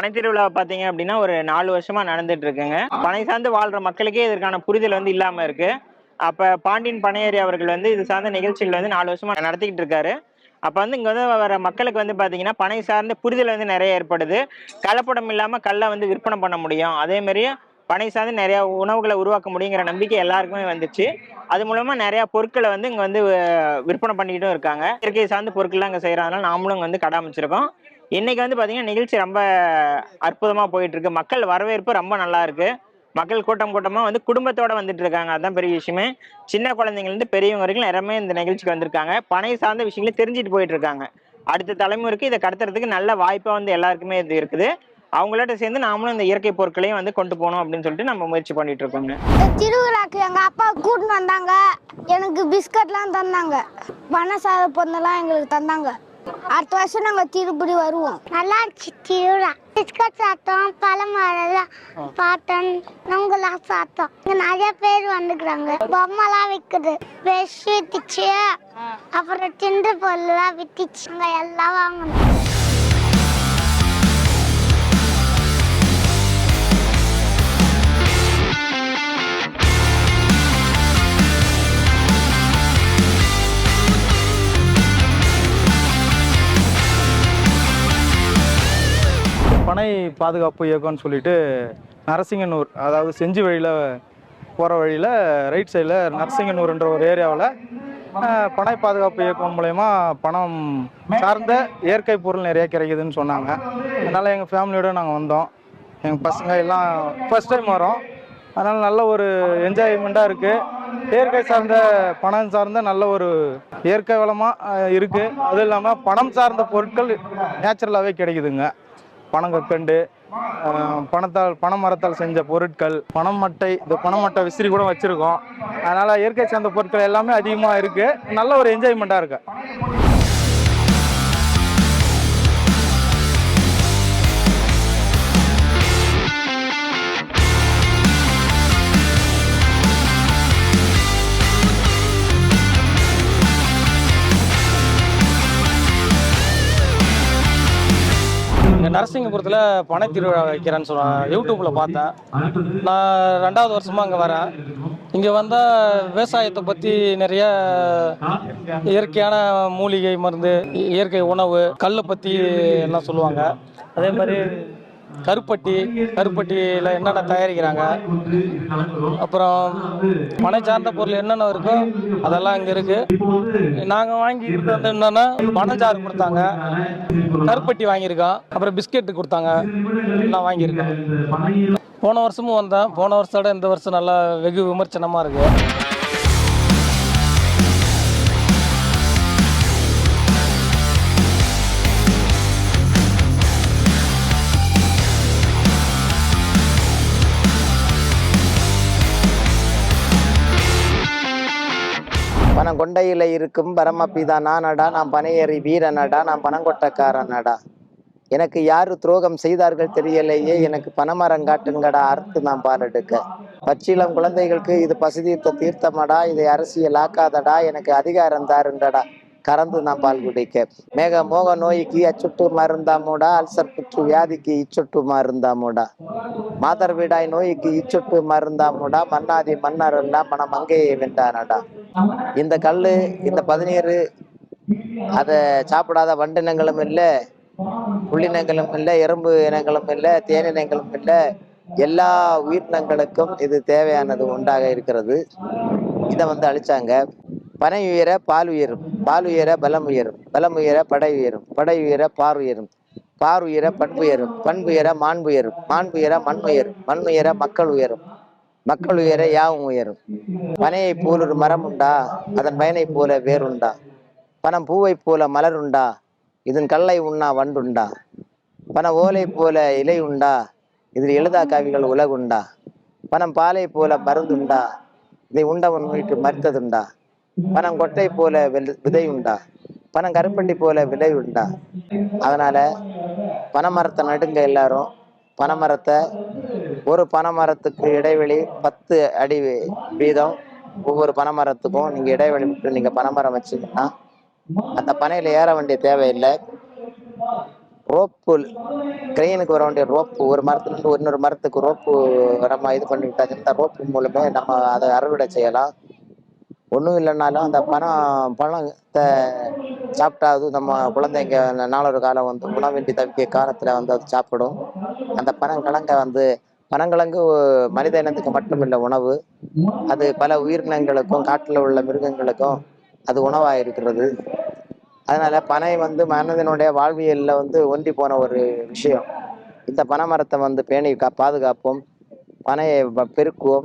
பனை திருவிழா பார்த்தீங்க அப்படின்னா ஒரு நாலு வருஷமா நடந்துட்டு இருக்குங்க பனை சார்ந்து வாழ்ற மக்களுக்கே இதற்கான புரிதல் வந்து இல்லாம இருக்கு. அப்ப பாண்டியன் பனையேறி அவர்கள் வந்து இது சார்ந்த நிகழ்ச்சிகள் வந்து நாலு வருஷமா நடத்திக்கிட்டு இருக்காரு. அப்ப வந்து இங்க வந்து வர மக்களுக்கு வந்து பாத்தீங்கன்னா பனை சார்ந்த புரிதல் வந்து நிறைய ஏற்படுது. கலப்படம் இல்லாம கல்லை வந்து விற்பனை பண்ண முடியும். அதே மாதிரி பனை சார்ந்து நிறைய உணவுகளை உருவாக்க முடியுங்கிற நம்பிக்கை எல்லாருக்குமே வந்துச்சு. அது மூலமா நிறைய பொருட்களை வந்து இங்க வந்து விற்பனை பண்ணிக்கிட்டும் இருக்காங்க. இயற்கை சார்ந்த பொருட்கள்லாம் இங்க செய்யறதுனால நாமளும் இங்க வந்து கடை அமைச்சிருக்கோம். இன்னைக்கு வந்து பாத்தீங்கன்னா நிகழ்ச்சி ரொம்ப அற்புதமா போயிட்டு இருக்கு மக்கள் வரவேற்பு ரொம்ப நல்லா இருக்கு மக்கள் கூட்டம் கூட்டமா வந்து குடும்பத்தோட வந்துட்டு இருக்காங்க. அதுதான் பெரிய விஷயமே. சின்ன குழந்தைங்கலேருந்து பெரியவங்க வரைக்கும் எல்லாருமே இந்த நிகழ்ச்சிக்கு வந்திருக்காங்க. பனை சார்ந்த விஷயங்களை தெரிஞ்சுட்டு போயிட்டு இருக்காங்க. அடுத்த தலைமுறைக்கு இதை கடத்துறதுக்கு நல்ல வாய்ப்பா வந்து எல்லாருக்குமே இது இருக்குது. அவங்களோட சேர்ந்து நாமளும் இந்த இயற்கை பொருட்களையும் வந்து கொண்டு போகணும் அப்படின்னு சொல்லிட்டு நம்ம முயற்சி பண்ணிட்டு இருக்கோங்க. திருவிழாக்கு எங்கள் அப்பா கூட்டின்னு வந்தாங்க. எனக்கு பிஸ்கட்லாம் தந்தாங்க. பணசாத பொருந்தெல்லாம் எங்களுக்கு தந்தாங்க. அடுத்த வருஷம் நாங்கள் திருப்பதி வருவோம். நல்லா இருந்துச்சு திருவிழா. பிஸ்கட் சாப்பிட்டோம் பழமரம் பார்த்தோம் நொங்கெல்லாம் சாப்பிட்டோம் இங்கே நிறைய பேர் வந்துக்கிறாங்க. பொம்மைலாம் விற்குது ப்ரெஷ் வித்துச்சு அப்புறம் திண்டு பொருள்லாம் வித்துச்சு. அங்கே எல்லாம் வாங்கணும். பாதுகாப்பு இயக்கம்னு சொல்லிட்டு நரசிங்கனூர் அதாவது செஞ்சி வழியில் போகிற வழியில் ரைட் சைடில் நரசிங்கனூர்ன்ற ஒரு ஏரியாவில் பனை பாதுகாப்பு இயக்கம் மூலயமா பணம் சார்ந்த இயற்கை பொருள் நிறைய கிடைக்குதுன்னு சொன்னாங்க. அதனால் எங்கள் ஃபேமிலியோடு நாங்கள் வந்தோம். எங்கள் பசங்க எல்லாம் ஃபஸ்ட் டைம் வரோம். அதனால் நல்ல ஒரு என்ஜாய்மெண்ட்டாக இருக்குது இயற்கை சார்ந்த பணம் சார்ந்த நல்ல ஒரு இயற்கை வளமாக இருக்குது அதுவும் இல்லாமல் பணம் சார்ந்த பொருட்கள் நேச்சுரலாகவே கிடைக்குதுங்க. பனங்கற்கண்டு பணத்தால் பனை மரத்தால் செஞ்ச பொருட்கள் பனம் மட்டை இந்த பனை மட்டை விசிறி கூட வச்சுருக்கோம். அதனால் இயற்கை சார்ந்த பொருட்கள் எல்லாமே அதிகமாக இருக்குது நல்ல ஒரு என்ஜாய்மெண்ட்டாக இருக்குது நரசிங்கபுரத்தில் பனை திருவிழா வைக்கிறேன்னு சொன்னாங்க யூடியூப்பில் பார்த்தேன். நான் ரெண்டாவது வருஷமாக அங்கே வரேன். இங்கே வந்தால் விவசாயத்தை பற்றி நிறைய இயற்கையான மூலிகை மருந்து இயற்கை உணவு கல்லை பற்றி எல்லாம் சொல்லுவாங்க. அதே மாதிரி கருப்பட்டி கருப்பட்டியில் என்னென்ன தயாரிக்கிறாங்க? அப்புறம் பனை சார்ந்த பொருள் என்னென்ன இருக்கோ அதெல்லாம் இங்கே இருக்குது நாங்கள் வாங்கிக்கிறது வந்து என்னென்னா பனஞ்சாறு கொடுத்தாங்க. கருப்பட்டி வாங்கியிருக்கோம். அப்புறம் பிஸ்கெட்டு கொடுத்தாங்க. எல்லாம் வாங்கியிருக்கோம். போன வருஷமும் வந்தேன். போன வருஷத்தோட இந்த வருஷம் நல்லா வெகு விமர்சனமாக இருக்குது கொண்டையில் இருக்கும் பரமபிதா நானடா நான் பனையேறி வீரனடா நான் பணங்கொட்டக்காரனடா எனக்கு யாரு துரோகம் செய்தார்கள் தெரியலையே எனக்கு பனமரம் காட்டுங்கடா அறுத்து நான் பால் பச்சிலம் குழந்தைகளுக்கு இது பசுதீர்த்த தீர்த்தமடா இதை அரசியல் ஆக்காதடா எனக்கு அதிகாரம் தாருண்டடா கறந்து நான் பால் குடிக்க. மேக மோக நோய்க்கு அச்சுட்டு மருந்தாமோடா அல்சர் புற்று வியாதிக்கு இச்சுட்டு மருந்தாமோடா. மாதர் வீடாய் நோய்க்கு இச்சுட்டு மருந்தாமோடா மன்னாதி மன்னர் எல்லாம் மனம் அங்கேயே வென்றானடா. இந்த கல்லு இந்த பதினீர் அதை சாப்பிடாத வண்டினங்களும் இல்லை புள்ளினங்களும் இல்லை எறும்பு இனங்களும் இல்லை தேனினங்களும் இல்லை. எல்லா உயிரினங்களுக்கும் இது தேவையானது உண்டாக இருக்கிறது. இதை வந்து அழிச்சாங்க. பனை உயர பால் உயரும் பால் உயர பலம் உயரும் பலம் உயர படை உயரும் படை உயர பார் உயரும் பார் உயர பண்புயரும் பண்புயர மாண்புயரும் மாண்புயர மண் உயரும் மண் உயர மக்கள் உயரும். மக்கள் உயர யாவும் உயரும். பனையை போல் ஒரு மரம் உண்டா? அதன் பயனை போல வேறுண்டா? பனம் பூவை போல மலர் உண்டா இதன் கல்லை உண்ணா வண்டுண்டா? பன ஓலை போல இலை உண்டா இதில் எழுதா கவிகள் உலகுண்டா? பனம் பாலை போல மருந்துண்டா? இதை உண்டவன் வீட்டு மறுத்ததுண்டா? பனம் கொட்டை போல வெல்- விதை உண்டா பனம் கருப்பட்டி போல விலை உண்டா அதனால பனைமரத்தை நடுங்க எல்லாரும் பனைமரத்தை ஒரு பனைமரத்துக்கு இடைவெளி பத்து அடி வீதம். ஒவ்வொரு பனைமரத்துக்கும் நீங்க இடைவெளி விட்டு நீங்க பனைமரம் வச்சீங்கன்னா அந்த பனையில ஏற வேண்டிய தேவையில்லை. ரோப்பு கிரெயினுக்கு வர வேண்டிய ரோப்பு ஒரு மரத்துலேருந்து இன்னொரு மரத்துக்கு ரோப்பு நம்ம இது பண்ணி விட்டாச்சுன்னா இந்த ரோப்பு மூலமே நம்ம அதை அறுவடை செய்யலாம். ஒன்றும் இல்லைன்னாலும் அந்த பணம் பழத்தை சாப்பிட்டாவது நம்ம குழந்தைங்க நாளொரு காலம் வந்து உணவின்றி தவிக்க காலத்தில் வந்து அது சாப்பிடும். அந்த பனங்கிழங்க வந்து பனங்கிழங்கு மனித இனத்துக்கு மட்டுமில்லை உணவு. அது பல உயிரினங்களுக்கும் காட்டில் உள்ள மிருகங்களுக்கும் அது உணவாக இருக்கிறது அதனால பனை வந்து மனிதனுடைய வாழ்வியலில் வந்து ஒன்றி போன ஒரு விஷயம். இந்த பனை மரத்தை வந்து பேணி கா பாதுகாப்போம். பனையை பெருக்குவோம்.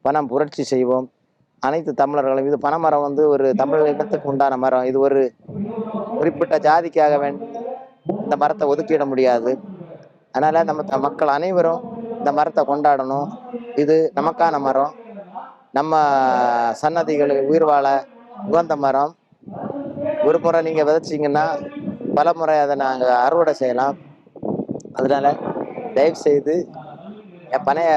பணம் புரட்சி செய்வோம். அனைத்து தமிழர்களும் இது பனைமரம் வந்து ஒரு தமிழ் இனத்துக்கு உண்டான மரம். இது ஒரு குறிப்பிட்ட ஜாதிக்காக வேண்டி இந்த மரத்தை ஒதுக்கிட முடியாது. அதனால நம்ம த- மக்கள் அனைவரும் இந்த மரத்தை கொண்டாடணும். இது நமக்கான மரம். நம்ம சன்னதிகளுக்கு உயிர் வாழ உகந்த மரம். ஒரு முறை நீங்கள் விதைச்சிங்கன்னா பல முறை அதை நாங்கள் அறுவடை செய்யலாம். அதனால் தயவு செய்து என் பனையை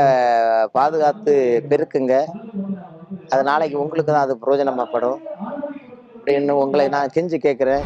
பாதுகாத்து பெருக்குங்க. அது நாளைக்கு உங்களுக்கு தான் அது பிரயோஜனமாகப்படும் அப்படின்னு உங்களை நான் கெஞ்சி கேட்குறேன்